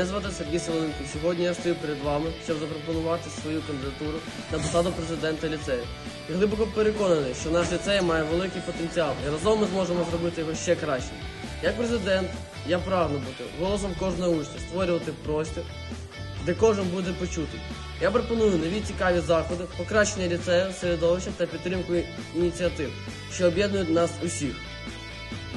Мене звати Сергій Солоненко. Сьогодні я стою перед вами, щоб запропонувати свою кандидатуру на посаду президента ліцею. Я глибоко переконаний, що наш ліцей має великий потенціал і разом ми зможемо зробити його ще кращим. Як президент, я прагну бути голосом кожного учня, створювати простір, де кожен буде почутий. Я пропоную нові цікаві заходи, покращення ліцею, середовища та підтримку ініціатив, що об'єднують нас усіх.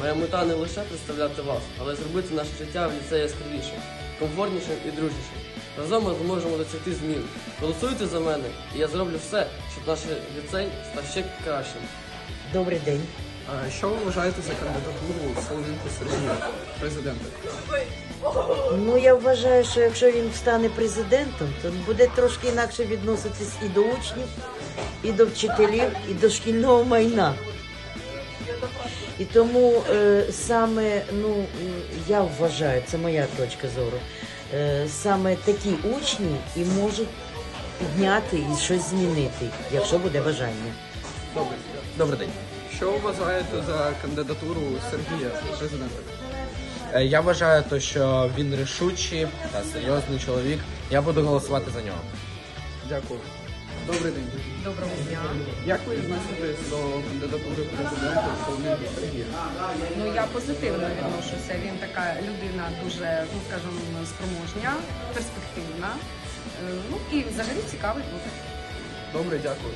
Моя мета не лише представляти вас, але зробити наше життя в ліцеї яскравішим, комфортнішим і дружнішим. Разом ми зможемо досягти змін. Голосуйте за мене, і я зроблю все, щоб наш ліцей став ще кращим. Добрий день. А що ви вважаєте за кандидатуру Соломінку Сергія, президента? Ну я вважаю, що якщо він стане президентом, то буде трошки інакше відноситись і до учнів, і до вчителів, і до шкільного майна. І тому е, саме, ну я вважаю, це моя точка зору. Е, саме такі учні і можуть підняти і щось змінити, якщо буде бажання. Добрий, добрий день. Що ви вважаєте за кандидатуру Сергія, президента? Е, Я вважаю, то, що він рішучий та серйозний чоловік. Я буду голосувати за нього. Дякую. Добрий день. Доброго дня. Як ви відноситесь до кандидатури президента Соломінки Сергія? Ну я позитивно відношуся. Він така людина дуже, ну скажімо, спроможня, перспективна. Е, Ну і взагалі цікавий буде. Добре, дякую.